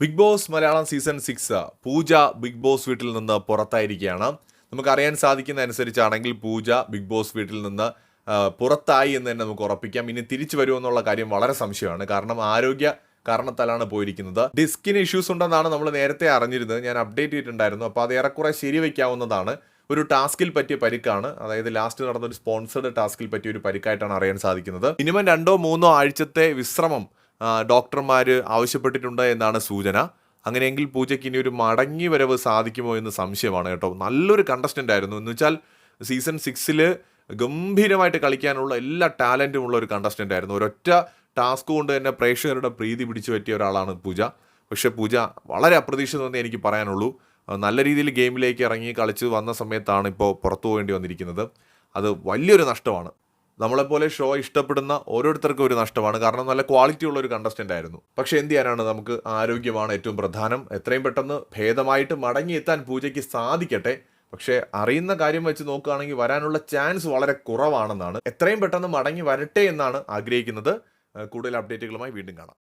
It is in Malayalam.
Big boss Malayalam season six Pooja big boss വീട്ടിൽ നിന്ന് പുറത്തായിരിക്കുകയാണ്. നമുക്കറിയാൻ സാധിക്കുന്ന അനുസരിച്ചാണെങ്കിൽ പൂജ ബിഗ് ബോസ് വീട്ടിൽ നിന്ന് പുറത്തായി എന്ന് തന്നെ നമുക്ക് ഉറപ്പിക്കാം. ഇനി തിരിച്ചു വരുമെന്നുള്ള കാര്യം വളരെ സംശയമാണ്. കാരണം ആരോഗ്യ കാരണത്താലാണ് പോയിരിക്കുന്നത്. ഡിസ്കിന് ഇഷ്യൂസ് ഉണ്ടെന്നാണ് നമ്മൾ നേരത്തെ അറിഞ്ഞിരുന്നത്. ഞാൻ അപ്ഡേറ്റ് ചെയ്തിട്ടുണ്ടായിരുന്നു. അപ്പോൾ അത് ഏറെക്കുറെ ശരിവയ്ക്കാവുന്നതാണ് ഒരു ടാസ്കിൽ പറ്റിയ പരിക്കാണ്. അതായത് ലാസ്റ്റ് നടന്ന ഒരു സ്പോൺസർഡ് ടാസ്കിൽ പറ്റിയ ഒരു പരിക്കായിട്ടാണ് അറിയാൻ സാധിക്കുന്നത്. മിനിമം രണ്ടോ മൂന്നോ ആഴ്ചത്തെ വിശ്രമം ഡോക്ടർമാർ ആവശ്യപ്പെട്ടിട്ടുണ്ട് എന്നാണ് സൂചന. അങ്ങനെയെങ്കിൽ പൂജയ്ക്ക് ഇനി ഒരു മടങ്ങി വരവ് സാധിക്കുമോ എന്ന് സംശയമാണ് കേട്ടോ. നല്ലൊരു കണ്ടസ്റ്റന്റ് ആയിരുന്നു. എന്ന് വെച്ചാൽ സീസൺ സിക്സിൽ ഗംഭീരമായിട്ട് കളിക്കാനുള്ള എല്ലാ ടാലന്റും ഉള്ള ഒരു കണ്ടസ്റ്റന്റ് ആയിരുന്നു. ഒരൊറ്റ ടാസ്ക് കൊണ്ട് തന്നെ പ്രേക്ഷകരുടെ പ്രീതി പിടിച്ചു പറ്റിയ ഒരാളാണ് പൂജ. പക്ഷേ പൂജ വളരെ അപ്രതീക്ഷിതമെന്ന് എനിക്ക് പറയാനുള്ളൂ. നല്ല രീതിയിൽ ഗെയിമിലേക്ക് ഇറങ്ങി കളിച്ച് വന്ന സമയത്താണ് ഇപ്പോൾ പുറത്തു പോകേണ്ടി വന്നിരിക്കുന്നത്. അത് വലിയൊരു നഷ്ടമാണ്. നമ്മളെപ്പോലെ ഷോ ഇഷ്ടപ്പെടുന്ന ഓരോരുത്തർക്കും ഒരു നഷ്ടമാണ്. കാരണം നല്ല ക്വാളിറ്റി ഉള്ള ഒരു കണ്ടസ്റ്റന്റ് ആയിരുന്നു. പക്ഷെ എന്ത് ചെയ്യാനാണ് നമുക്ക് ആരോഗ്യമാണ് ഏറ്റവും പ്രധാനം? എത്രയും പെട്ടെന്ന് ഭേദമായിട്ട് മടങ്ങിയെത്താൻ പൂജയ്ക്ക് സാധിക്കട്ടെ. പക്ഷേ അറിയുന്ന കാര്യം വെച്ച് നോക്കുകയാണെങ്കിൽ വരാനുള്ള ചാൻസ് വളരെ കുറവാണെന്നാണ്. എത്രയും പെട്ടെന്ന് മടങ്ങി വരട്ടെ എന്നാണ് ആഗ്രഹിക്കുന്നത്. കൂടുതൽ അപ്ഡേറ്റുകളുമായി വീണ്ടും കാണാം.